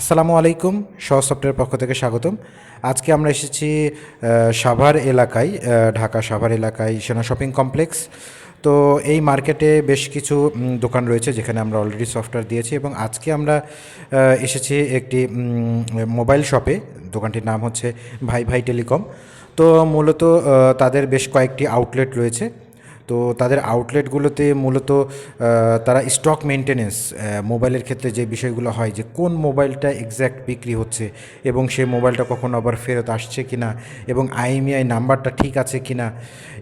আসসালামু আলাইকুম সহ সফটওয়্যার পক্ষ থেকে স্বাগতম। আজকে আমরা এসেছি সাভার এলাকায় ঢাকা সাভার এলাকায় সেনা শপিং কমপ্লেক্স। তো এই মার্কেটে বেশ কিছু দোকান রয়েছে যেখানে আমরা অলরেডি সফটওয়্যার দিয়েছি এবং আজকে আমরা এসেছি একটি মোবাইল শপে দোকানটির নাম হচ্ছে ভাই ভাই টেলিকম। তো মূলত তাদের বেশ কয়েকটি আউটলেট রয়েছে। তো তাদের আউটলেটগুলোতে মূলত তারা স্টক মেনটেনেন্স মোবাইলের ক্ষেত্রে যে বিষয়গুলো হয়, যে কোন মোবাইলটা এক্স্যাক্ট বিক্রি হচ্ছে এবং সেই মোবাইলটা কখন আবার ফেরত আসছে কি না এবং আইএমইআই নাম্বারটা ঠিক আছে কি না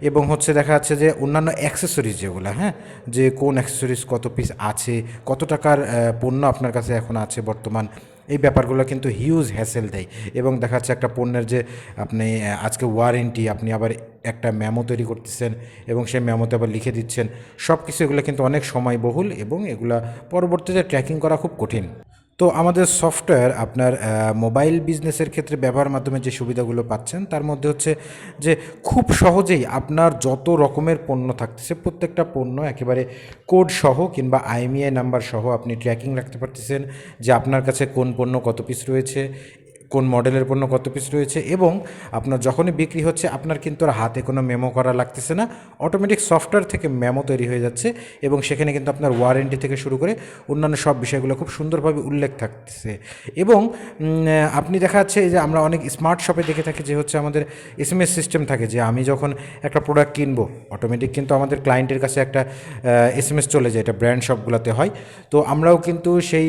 এবং হচ্ছে দেখা যাচ্ছে যে অন্যান্য অ্যাক্সেসরিজ যেগুলো হ্যাঁ যে কোন অ্যাক্সেসরিজ কত পিস আছে, কত টাকার পণ্য আপনার কাছে এখন আছে বর্তমান এই ব্যাপারগুলো কিন্তু হিউজ হ্যাসেল দেয়। এবং দেখা যাচ্ছে একটা পণ্যের যে আপনি আজকে ওয়ারেন্টি আপনি আবার একটা ম্যামো তৈরি করতেছেন এবং সেই ম্যামোতে আবার লিখে দিচ্ছেন। সব কিছু এগুলো কিন্তু অনেক সময় বহুল এবং এগুলা পরবর্তীতে ট্র্যাকিং করা খুব কঠিন। তো আমাদের সফটওয়্যার আপনার মোবাইল বিজনেসের ক্ষেত্রে ব্যবহার মাধ্যমে যে সুবিধাগুলো পাচ্ছেন, তার মধ্যে হচ্ছে যে খুব সহজেই আপনার যত রকমের পণ্য থাকতেছে, প্রত্যেকটা পণ্য একেবারে কোড সহ কিংবা আইএমইআই নাম্বার সহ আপনি ট্র্যাকিং রাখতে পারতেছেন যে আপনার কাছে কোন পণ্য কত পিস রয়েছে কোন মডেলের পণ্য কত পিস রয়েছে এবং আপনার যখনই বিক্রি হচ্ছে, আপনার কিন্তু আর হাতে কোনো মেমো করা লাগতেছে না। অটোমেটিক সফটওয়্যার থেকে মেমো তৈরি হয়ে যাচ্ছে এবং সেখানে কিন্তু আপনার ওয়ারেন্টি থেকে শুরু করে অন্যান্য সব বিষয়গুলো খুব সুন্দরভাবে উল্লেখ থাকতেছে। এবং আপনি দেখা যাচ্ছে যে আমরা অনেক স্মার্ট শপে দেখে থাকি যে হচ্ছে আমাদের এস এম এস সিস্টেম থাকে যে আমি যখন একটা প্রোডাক্ট কিনবো অটোমেটিক কিন্তু আমাদের ক্লায়েন্টের কাছে একটা এস এম এস চলে যায়, এটা ব্র্যান্ড শপগুলোতে হয়। তো আমরাও কিন্তু সেই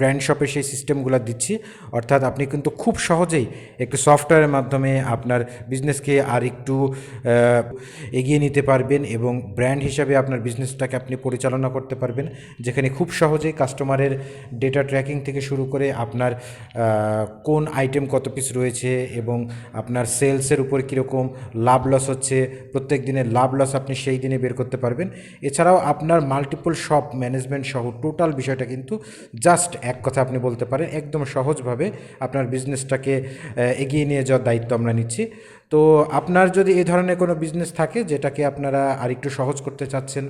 ব্র্যান্ড শপে সেই সিস্টেমগুলো দিচ্ছি। অর্থাৎ আপনি কিন্তু খুব সহজেই একটু সফটওয়্যারের মাধ্যমে আপনার বিজনেসকে আর একটু এগিয়ে নিতে পারবেন এবং ব্র্যান্ড হিসাবে আপনার বিজনেসটাকে আপনি পরিচালনা করতে পারবেন। যেখানে খুব সহজেই কাস্টমারের ডেটা ট্র্যাকিং থেকে শুরু করে আপনার কোন আইটেম কত পিস রয়েছে এবং আপনার সেলসের উপর কীরকম লাভ লস হচ্ছে, প্রত্যেক দিনের লাভ লস আপনি সেই দিনে বের করতে পারবেন। এছাড়াও আপনার মাল্টিপল শপ ম্যানেজমেন্ট সহ টোটাল বিষয়টা কিন্তু জাস্ট এক কথা আপনি বলতে পারেন, একদম সহজভাবে আপনার বিজনেসটাকে এগিয়ে নিয়ে যাওয়ার দায়িত্ব আমরা নিচ্ছি। তো আপনার যদি এই ধরনের কোনো বিজনেস থাকে যেটাকে আপনারা আরেকটু সহজ করতে চাচ্ছেন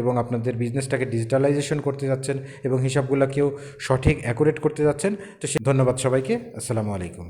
এবং আপনাদের বিজনেসটাকে ডিজিটালাইজেশন করতে যাচ্ছেন এবং হিসাবগুলোকেও সঠিক অ্যাকুরেট করতে যাচ্ছেন তো সে ধন্যবাদ সবাইকে। আসসালামু আলাইকুম।